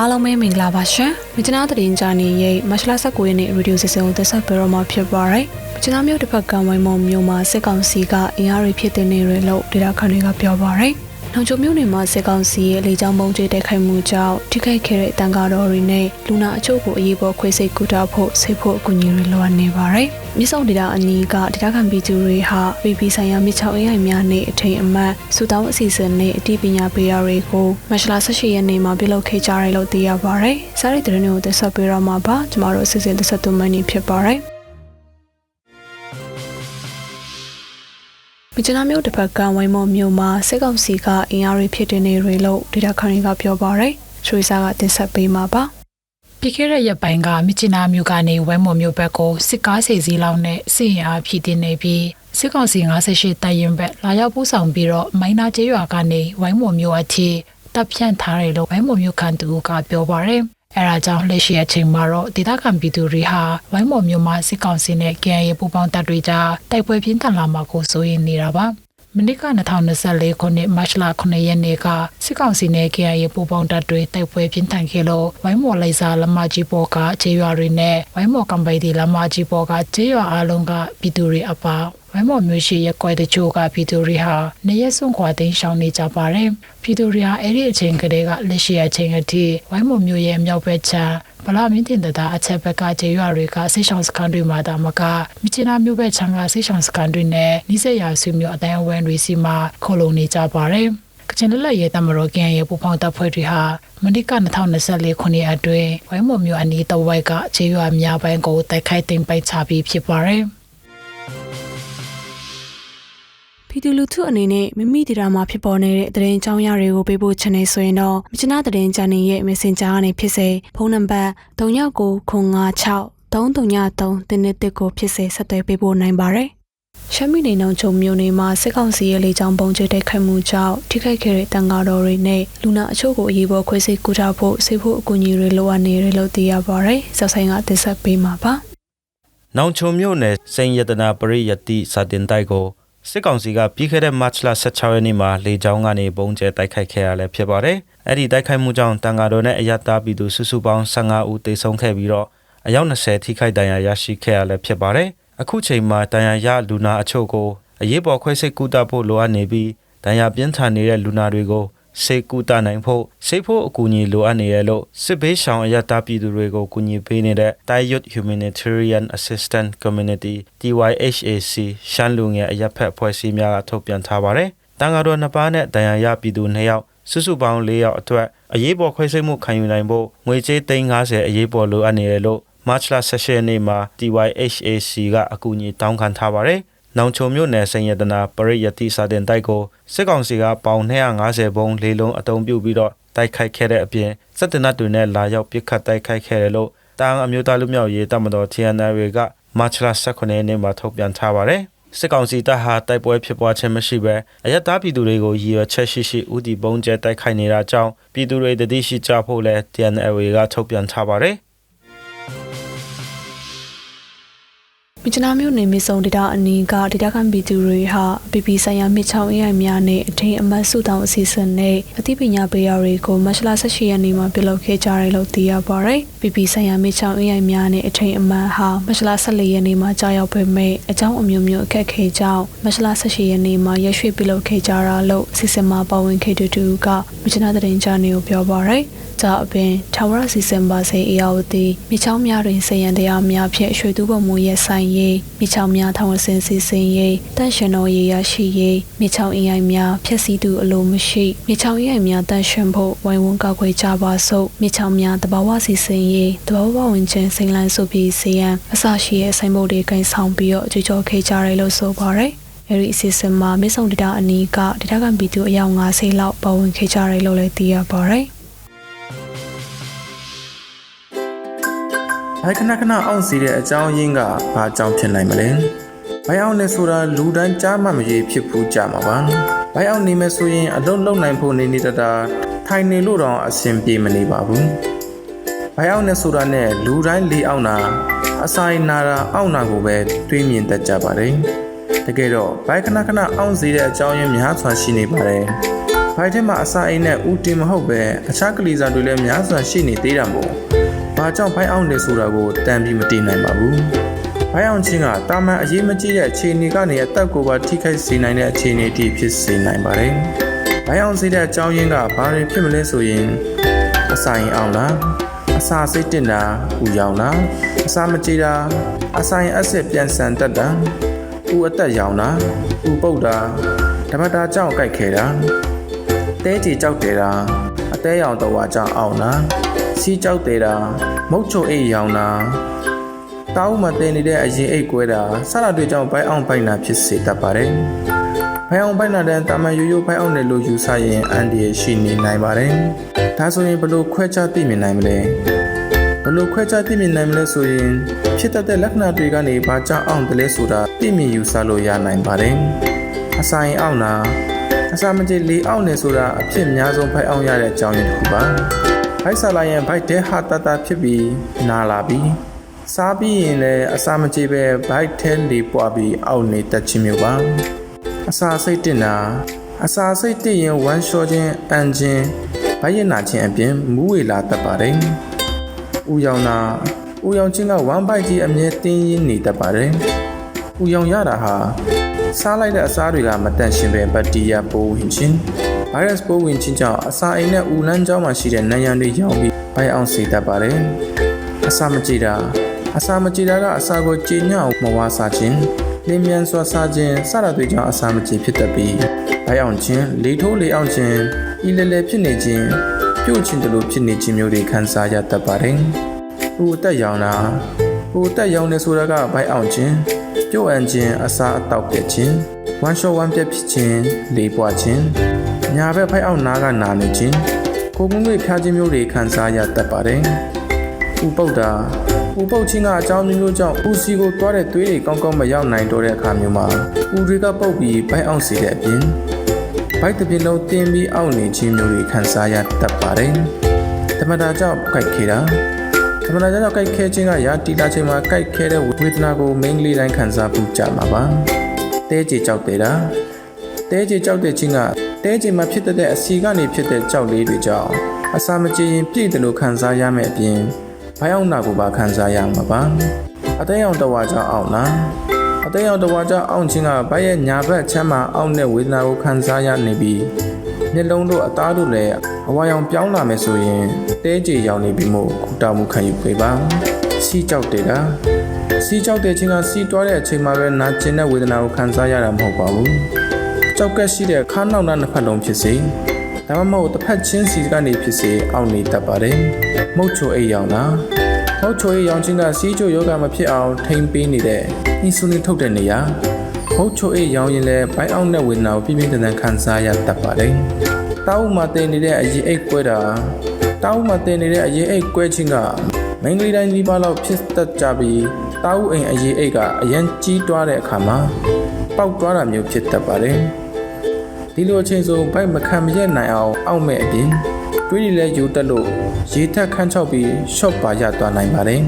အားလုံးပဲမင်္ဂလာပါရှင်။မြချနာသတင်းကြနေရိပ်မတ်လ19ရက်နေ့ရေဒီယိုစီစဉ်ကိုသက်ဆက်ပေးတော့မှာဖြစ်ပါရယ်။မြချနာမျိုးတစ်ဖက်ကဝိုင်းမော်မျိုးမှာစစ်ကောင်စီကအင်အားတွေဖြစ်တဲ့နေရလို့ဒေတာခန်တွေကပြောပါရယ်။ နောင်ချုံမျိုးနေမှာစစ်ကောင်စီရဲ့လေကြောင်းပုံကျတိုက်ခိုက်မှုကြောင့်ထိခိုက်ခဲ့တဲ့တန်ကားတော်တွေနဲ့လူနာအချို့ကိုအရေးပေါ်ခွေးစိတ်ကူတာဖို့ဆိတ်ဖို့အကူအညီတွေလိုအပ်နေပါရယ်။မြစ်ဆုံဒေတာအနီးကဒေတာခံပြည်သူတွေဟာ PP ဆိုင်ရာမြစ်ချောင်းအင်းအိမ်များနဲ့အထိန်အမှတ်စူတောင်းအစီအစဉ်နဲ့အသိပညာပေးရာတွေကိုမတ်လ18ရက်နေ့မှာပြုလုပ်ခဲ့ကြတယ်လို့သိရပါရယ်။စားရတဲ့တဲ့တွေကိုသက်ဆက်ပေးတော့မှာပါ။ကျမတို့အစီအစဉ်သက်ဆက်သွင်းမနေဖြစ်ပါရယ်။ မြချနာမျိုးတစ်ဖက်ကဝိုင်းမော်မျိုးမှာစစ်ကောင်စီကအင်အားတွေဖြစ်တဲ့နေတွေလို့ဒေတာခန်တွေကပြောပါရယ်။ရွှေစားကတင်ဆက်ပေးမှာပါ။ပြီးခဲ့တဲ့ရက်ပိုင်းကမြစ်ချနာမြို့ကနေဝဲမော်မြို့ဘက်ကိုစစ်ကားစီစီလောက်နဲ့စစ်ရင်အားဖြည့်တင်နေပြီးစစ်ကောင်စီ98တပ်ရင်ဘက်လာရောက်ပို့ဆောင်ပြီးတော့မိုင်းနာကျေးရွာကနေဝိုင်းမော်မြို့အထိတပ်ဖြန့်ထားတယ်လို့ဝိုင်းမော်မြို့ခံသူကပြောပါရယ် အဲဒါကြောင့်လက်ရှိအချိန်မှာတော့ဒေသခံပြည်သူတွေဟာဝိုင်းမော်မြို့မှာစစ်ကောင်စီနဲ့ KNY ပူးပေါင်းတပ်တွေကြားတိုက်ပွဲပြင်းထန်လာမှာကိုစိုးရိမ်နေတာပါမနစ်က2024ခုနှစ်မတ်လ9ရက်နေ့ကစစ်ကောင်စီနဲ့ KIA ပူးပေါင်းတပ်တွေတိုက်ပွဲပြင်းထန်ခဲ့လို့ဝိုင်းမော်လိုက်စာလမကြီးပေါ်ကခြေရွာတွေနဲ့ဝိုင်းမော်ကံပိုင်ဒီလမကြီးပေါ်ကခြေရွာအလုံးကပြည်သူတွေအပါ ဝိုင်းမော်မျိုးရှိရက်ကွက်တချို့ကပြည်သူတွေဟာနေရက်စွန့်ခွာတိမ်းရှောင်နေကြပါတယ်ပြည်သူတွေဟာအဲ့ဒီအချိန်ကလေးကလက်ရှိအချိန်အထိဝိုင်းမော်မျိုးရဲ့မြောက်ဘက်ခြမ်းဗလာမင်းတင်တတာအချက်ဘက်ကခြေရွာတွေကဆိတ်ဆောင်စကန်တွေမှာတာမကမြချနာမျိုးဘက်ခြမ်းကဆိတ်ဆောင်စကန်တွေနဲ့နိစက်ရာဆွေမျိုးအတိုင်းအဝန်းတွေစီမှာခုံလုံနေကြပါတယ်ကချင်လက်လက်ရဲတမတော်ကန်ရဲ့ပူပေါင်းတပ်ဖွဲ့တွေဟာမနစ်က2024ခုနှစ်အတွင်းဝိုင်းမော်မျိုးအနီးတဝိုက်ကခြေရွာများပိုင်းကိုတိုက်ခိုက်သိမ်းပိုက်ချပြီးဖြစ်ပါတယ် ပြည်သူလူထုအနေနဲ့မိမိဒေတာမှာဖြစ်ပေါ်နေတဲ့သတင်းကြောင်းရတွေကိုပေးပို့ချင်နေဆိုရင်တော့မြချနာသတင်းချန်နယ်ရဲ့ Messenger ကနေဖြစ်စေဖုန်းနံပါတ်3996 333တင်းတစ်ကိုဖြစ်စေဆက်သွယ်ပေးပို့နိုင်ပါတယ်။ရှမ်းပြည်နယ်နောင်ချုံမြို့နယ်မှာစစ်ကောင်စီရဲ့လေကြောင်းပုံကျတိုက်ခိုက်မှုကြောင့်ထိခိုက်ခဲ့တဲ့တန်ကားတော်တွေနဲ့လူနာအချို့ကိုအရေးပေါ်ခွဲစိတ်ကူထားဖို့ဆေးဖို့အကူအညီတွေလိုအပ်နေတယ်လို့သိရပါတယ်။ဇက်ဆိုင်ကတင်ဆက်ပေးမှာပါ။နောင်ချုံမြို့နယ်စိန်ရတနာပရိယတိစာတင်တိုက်ကို စစ်ကောင်စီကပြီးခဲ့တဲ့မတ်လ16ရက်နေ့မှာလေကြောင်းကနေပုံကျဲတိုက်ခိုက်ခဲ့ရလဲဖြစ်ပါတယ်။အဲ့ဒီတိုက်ခိုက်မှုကြောင့်တန်ဃာတော်နဲ့အယက်သားပြည်သူစုစုပေါင်း15ဦးသေဆုံးခဲ့ပြီးတော့အယောက်20ထိခိုက်ဒဏ်ရာရရှိခဲ့ရလဲဖြစ်ပါတယ်။အခုချိန်မှာဒဏ်ရာရလူနာအချို့ကိုအရေးပေါ်ခွဲစိတ်ကူတာဖို့လိုအပ်နေပြီးဒဏ်ရာပြင်းထန်နေတဲ့လူနာတွေကို စေကူတာနိုင်ဖို့စိတ်ဖို့အကူအညီလိုအပ်နေရလို့စစ်ဘေးရှောင်အရတာပြည်သူတွေကိုကူညီပေးနေတဲ့ Thai Youth Humanitarian Assistance Community TYHAC ရှမ်းလူငယ်အရက်ဖက်ဖွဲ့စည်းများကထုတ်ပြန်ထားပါတယ်။တန်ဃာတော်နှစ်ပါးနဲ့ဒဏ်ရာရပြည်သူ2ယောက်စုစုပေါင်း4ယောက်အတွက်အရေးပေါ်ခွဲစိတ်မှုခံယူနိုင်ဖို့ငွေကြေး350အရေးပေါ်လိုအပ်နေတယ်လို့မတ်လ16ရက်နေ့မှာ TYHAC ကအကူအညီတောင်းခံထားပါတယ်။ နောင်ချုံမြို့နယ်စိန်ရတနာပရိယတိစာတင်တိုက်ကိုစစ်ကောင်စီကပေါင်250ဘုံလေးလုံးအုံပြုပြီးတော့တိုက်ခိုက်ခဲ့တဲ့အပြင်စက်တင်နတ်တွေနဲ့လာရောက်ပစ်ခတ်တိုက်ခိုက်ခဲ့တယ်လို့တာအမျိုးသားလူမျိုးရေးတပ်မတော် TNL ကမတ်လ18ရက်နေ့မှာထုတ်ပြန်ထားပါတယ်။စစ်ကောင်စီတပ်ဟာတိုက်ပွဲဖြစ်ပွားခြင်းမရှိဘဲအယက်သားပြည်သူတွေကိုရည်ရွယ်ချက်ရှိရှိဥတီပုံကျဲတိုက်ခိုက်နေတာကြောင့်ပြည်သူတွေတတိရှိကြဖို့လဲ TNL ကထုတ်ပြန်ထားပါတယ်။ မြချနာမျိုးနေမီဆုံဒေတာအနီးကဒေတာခံပြည်သူတွေဟာ PP ဆိုင်ရာမြစ်ချောင်းအင်းအိမ်များနဲ့အထင်အမှတ်စုတောင်းအစီအစဉ်နဲ့အသိပညာပေးရာတွေကိုမတ်လ18ရက်နေ့မှာပြုလုပ်ခဲ့ကြတယ်လို့သိရပါတယ်။ PP ဆိုင်ရာမြစ်ချောင်းအင်းအိမ်များနဲ့အထင်အမှတ်ဟာမတ်လ14ရက်နေ့မှာကြာရောက်ပေမဲ့အကြောင်းအမျိုးမျိုးအခက်ခဲကြောင့်မတ်လ18ရက်နေ့မှာရရွှေ့ပြုလုပ်ခဲ့ကြတာလို့စီစဉ်မှာပါဝင်ခဲ့တဲ့သူကမြချနာသတင်းကြားနေကိုပြောပါရယ်။ကြအပင်ထာဝရစီစံပါစေအေယာဝတီမြချောင်းများတွင်စရန်တရားများဖြင့်ရွှေတူးပုံမူရဲ့ဆိုင်ရေးမြချောင်းများထောင်ဝဆင်စီစင်ရေးတန့်ရှင်တော်ရေးရရှိရေးမြချောင်းအင်အိုင်များဖြည့်ဆည်းသူအလိုမရှိမြချောင်းအင်အိုင်များတန့်ရှင်ဖို့ဝိုင်းဝန်းကောက်ွယ်ကြပါစို့မြချောင်းများတဘာဝစီစင်ရေးတဘာဝဝင်ခြင်းစိန်လိုင်းဆိုပြီးစီယံအစရှိရဲ့ဆိုင်ဘုတ်တွေကင်ဆောင်ပြီးတော့ကြွကြော်ခဲ့ကြတယ်လို့ဆိုပါရယ်အဲဒီအစီအစဉ်မှာမစ်ဆုံဒတာအနီးကဒတာကန်ပီတူအယောက်90လောက်ပါဝင်ခဲ့ကြတယ်လို့လည်းသိရပါရယ် ဘိုင်ခဏခဏအောင်စီတဲ့အကြောင်းရင်းကဘာကြောင့်ဖြစ်နိုင်မလဲဘိုင်အောင်နေဆိုတာလူတိုင်းကြားမှမရဖြစ်ဘူးကြမှာပါဘိုင်အောင်နေမယ်ဆိုရင်အလုံးလုံးနိုင်ဖို့နေနေတတာထိုင်နေလို့တော့အဆင်ပြေမနေပါဘူးဘိုင်အောင်နေဆိုတာနဲ့လူတိုင်းလေးအောင်တာအဆိုင်နာတာအောင်တာကိုပဲတွေးမြင်တတ်ကြပါတယ်တကယ်တော့ဘိုင်ခဏခဏအောင်စီတဲ့အကြောင်းရင်းများစွာရှိနေပါတယ်ဘိုက်ထဲမှာအစာအိမ်နဲ့ဦးတင်မဟုတ်ပဲအခြားကလေးစားတွေလည်းများစွာရှိနေသေးတာမို့ ဘာကြောင့်ဘိုက်အောင်နေဆိုတာကိုတန်ပြီးမတည်နိုင်ပါဘူးဘိုက်အောင်ချင်းကတာမန်အရေးမကြီးတဲ့အခြေအနေကနေအသက်ကိုပါထိခိုက်စေနိုင်တဲ့အခြေအနေအထိဖြစ်စေနိုင်ပါတယ်ဘိုက်အောင်စေတဲ့အကြောင်းရင်းကဘာတွေဖြစ်မလဲဆိုရင်အစာရင်အောင်လားအစာစိတ်တင်တာဥယောင်လားအစာမကြေတာအစာရင်အဆစ်ပြန်ဆန်တတ်တာဥအသက်ရောင်တာဥပုတ်တာဓမ္မတာကြောင့်ကြိုက်ခဲတာတဲကြီးကြောက်တယ်တာအသေးရောင်တော်ဝါကြောင့်အောင်တာ စီးကြောက်တယ်တာမုတ်ချုံအိတ်ရောင်တာတောင်းမတင်နေတဲ့အရင်အိတ်ကွဲတာစတာတွေကြောင့်ဘိုက်အောင်ဘိုက်နာဖြစ်စေတတ်ပါတယ်ဘိုင်အောင်ဘိုက်နာတဲ့တာမန်ရိုးရိုးဘိုက်အောင်တယ်လို့ယူဆရင်အန်ဒီရရှိနေနိုင်ပါတယ်ဒါဆိုရင်ဘယ်လိုခွဲခြားသိမြင်နိုင်မလဲဘယ်လိုခွဲခြားသိမြင်နိုင်မလဲဆိုရင်ဖြစ်တတ်တဲ့လက္ခဏာတွေကနေဘာကြောင့်အောင်တယ်လဲဆိုတာသိမြင်ယူဆလို့ရနိုင်ပါတယ်အဆိုင်အောင်တာအစာမကြေလေးအောင်နေဆိုတာအဖြစ်အများဆုံးဖိုက်အောင်ရတဲ့အကြောင်းရင်းတစ်ခုပါ ဘိုက်ဆာလာရင်ဘိုက်တဲဟာတတာဖြစ်ပြီးနာလာပြီးစားပြီးရင်လည်းအစာမကြေပဲဘိုက်ထဲလေးပွားပြီးအောက်နေတတ်ခြင်းမျိုးပါအစာစိတ်တင်တာအစာစိတ်တင်ရင်ဝမ်းလျှောခြင်းအန်ခြင်းဘိုက်ရနာခြင်းအပြင်မူးဝေလာတတ်ပါတယ်ဥယောင်တာဥယောင်ချင်းကဝမ်းဘိုက်ကြီးအမြဲတင်းရင်းနေတတ်ပါတယ်ဥယောင်ရတာဟာ စားလိုက်တဲ့အစားတွေကမတန့်ရှင်းပဲဘက်တီးရီးယားပိုးဝင်ခြင်းဗိုင်းရပ်စ်ပိုးဝင်ခြင်းကြောင့်အစာအိမ်နဲ့ဥလန်းကြောင်းမှာရှိတဲ့နံရံတွေရောင်ပြီးဘိုင်အောင်စေတတ်ပါတယ်အစာမကြည့်တာအစာမကြည့်တာကအစာကိုကြေညောက်မဝါစားခြင်းလင်းမြန်စွာစားခြင်းစတာတွေကြောင့်အစာမကြည့်ဖြစ်တတ်ပြီးဘိုင်အောင်ခြင်းလေထိုးလေအောင်ခြင်းဤလဲလဲဖြစ်နေခြင်းပြုတ်ခြင်းတလို့ဖြစ်နေခြင်းမျိုးတွေခံစားရတတ်ပါတယ်ဥအသက်ရောင်တာဥအသက်ရောင်နေဆိုတာကဘိုင်အောင်ခြင်း ပြုတ်အန်ခြင်းအစာအတောက်ပြက်ခြင်းဝမ်းလျှောဝမ်းပြက်ဖြစ်ခြင်းလေးပွားခြင်းညာဘက်ဖိုက်အောင်နားကနာနေခြင်းကိုယ်ကုန်းတွေဖျားခြင်းမျိုးတွေခံစားရတတ်ပါတယ်ဥပုတ်တာဥပုတ်ချင်းကအကြောင်းမျိုးမျိုးကြောင့်ဥစီကိုတွားတဲ့သွေးတွေကောင်းကောင်းမရောက်နိုင်တော့တဲ့အခါမျိုးမှာဥတွေကပုတ်ပြီးဘိုက်အောင်စေတဲ့အပြင်ဘိုက်တစ်ပြင်းလုံးတင်းပြီးအောက်နေခြင်းမျိုးတွေခံစားရတတ်ပါတယ်တမတာကြောင့်ကြိုက်ခေတာ သမဏကြောင့်ကြိုက်ခဲခြင်းကရာတီလာခြင်းမှာကြိုက်ခဲတဲ့ဝေဒနာကိုမိန်းကလေးတိုင်းခံစားပူကြမှာပါ။တဲကြေကြောက်တဲ့တာတဲကြေကြောက်တဲ့ခြင်းကတဲကြေမှာဖြစ်တဲ့အစီကနေဖြစ်တဲ့ကြောက်လေးတွေကြောင့်အစာမကြေရင်ပြည့်တယ်လို့ခံစားရမယ့်အပြင်ဘိုင်းအောင်နာကိုပါခံစားရမှာပါ။အသေးအောင်တဝါကြောင့်အောင်လားအသေးအောင်တဝါကြောင့်အောင်ခြင်းကဘိုင်းရဲ့ညာဘက်ချမ်းမှာအောင်တဲ့ဝေဒနာကိုခံစားရနေပြီး မျက်လုံးတို့အသားတို့လည်းအဝါရောင်ပြောင်းလာမယ်ဆိုရင်တဲကြေရောင်နေပြီမို့ခုတောင်မှုခံယူပေးပါစီးကြောက်တယ်တာစီးကြောက်တဲ့ချင်းကစီးတွားတဲ့အချိန်မှာပဲနာကျင်တဲ့ဝေဒနာကိုခံစားရတာမဟုတ်ပါဘူးကြောက်ကက်ရှိတဲ့ခါနောက်နှနှစ်ဖက်လုံးဖြစ်စေဒါမှမဟုတ်တစ်ဖက်ချင်းစီကနေဖြစ်စေအောက်နေတတ်ပါတယ်မုတ်ချိုအိတ်ရောင်တာမုတ်ချိုအိတ်ရောင်ချင်းကစီးချိုယောဂမဖြစ်အောင်ထိမ့်ပေးနေတဲ့အင်ဆူလင်ထုတ်တဲ့နေရာ မုတ်ချိုအိတ်ရောင်ရင်လည်းဘိုင်းအောင်တဲ့ဝေဒနာကိုပြင်းပြင်းထန်ထန်ခံစားရတတ်ပါတယ်တောက်မှတင်နေတဲ့အရေးအိတ်ကွဲတာတောက်မှတင်နေတဲ့အရေးအိတ်ကွဲခြင်းကမိန်းကလေးတိုင်းဒီပါလောက်ဖြစ်တတ်ကြပြီးတောက်အိမ်အရေးအိတ်ကအရန်ကြီးတွားတဲ့အခါမှာပေါက်သွားတာမျိုးဖြစ်တတ်ပါတယ်ဒီလိုအချိန်ဆိုဘိုက်မခံမရက်နိုင်အောင်အောက်မဲ့အပြင်တွေးရလဲယူတက်လို့ရေထက်ခန်းချောက်ပြီးရှော့ပါရသွားနိုင်ပါတယ်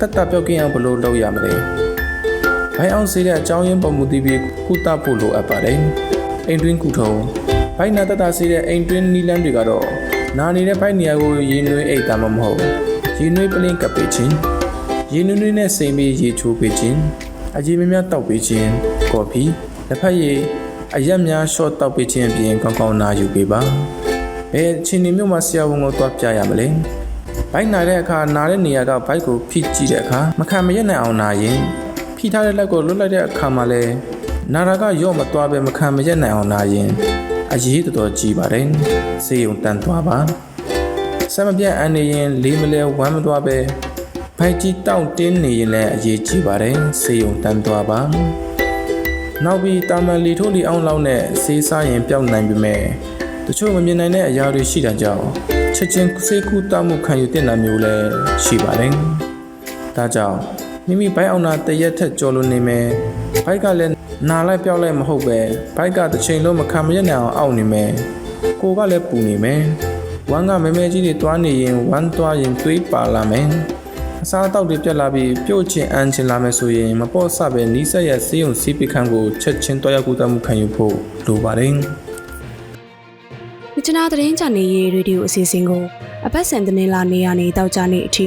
တက်တာပြောက်ကင်းအောင်ဘယ်လိုလုပ်ရမလဲ ဘိုင်အောင်စေတဲ့အကြောင်းရင်းပုံမူတည်ပြီးကုသဖို့လိုအပ်ပါတယ်အိမ်တွင်းကုထုံးဘိုင်နာတတစေးတဲ့အိမ်တွင်းနီလန်းတွေကတော့နာနေတဲ့ဘိုက်နေရာကိုရေနွေးအိတ်တာမှမဟုတ်ရေနွေးပလင်းကပ်ပေးခြင်းရေနွေးနွေးနဲ့စိမ်ပြီးရေချိုးပေးခြင်းအကြီးများများတောက်ပေးခြင်းကော်ဖီလက်ဖက်ရည်အရက်များရှော့တောက်ပေးခြင်းအပြင်ကောင်းကောင်းနာယူပေးပါဘယ်အချိန်မျိုးမှာဆရာဝန်ကိုတွားပြရမလဲဘိုက်နာတဲ့အခါနာတဲ့နေရာကဘိုက်ကိုဖိကြည့်တဲ့အခါမခံမရနိုင်အောင်နာရင် ဖိထားတဲ့လက်ကိုလွတ်လိုက်တဲ့အခါမှာလဲနာတာကရော့မသွားပဲမခံမရနိုင်အောင်နာရင်အရေးတော်တော်ကြီးပါတယ်စေယုံတန်သွားပါဆက်မပြတ်အန်နေရင်လေးမလဲဝမ်းမသွားပဲဖိုက်ကြီးတောင့်တင်းနေရင်လည်းအရေးကြီးပါတယ်စေယုံတန်သွားပါနောက်ပြီးတာမန်လီထိုးလီအောင်လောက်နဲ့စေးစားရင်ပျောက်နိုင်ပြီမဲ့တချို့မမြင်နိုင်တဲ့အရာတွေရှိတာကြောင့်ချက်ချင်းစေးကူတောက်မှုခံယူတင်တာမျိုးလည်းရှိပါတယ်ဒါကြောင့် မိမိဘိုက်အောင်နာတရက်ထက်ကြော်လို့နေမယ်ဘိုက်ကလည်းနာလိုက်ပြောက်လိုက်မဟုတ်ပဲဘိုက်ကတစ်ချိန်လုံးမခံမရနိုင်အောင်အောက်နေမယ်ကိုကလည်းပူနေမယ်ဝမ်းကမဲမဲကြီးတွေတွားနေရင်ဝမ်းတွားရင်သွေးပါလာမယ်အစားအသောက်တွေပြက်လာပြီးပြုတ်ချင်အန်းချင်လာမယ်ဆိုရင်မပေါ့ဆပဲနီးစက်ရဆေးရုံစီးပိခန်းကိုချက်ချင်းတွားရောက်ကူတမှုခံယူဖို့လိုပါတယ်ချနာသတင်းချန်နယ်ရဲ့ရေဒီယိုအစီအစဉ်ကိုအပတ်စဉ်သတင်းလာနေရနေတောက်ကြနေအထိ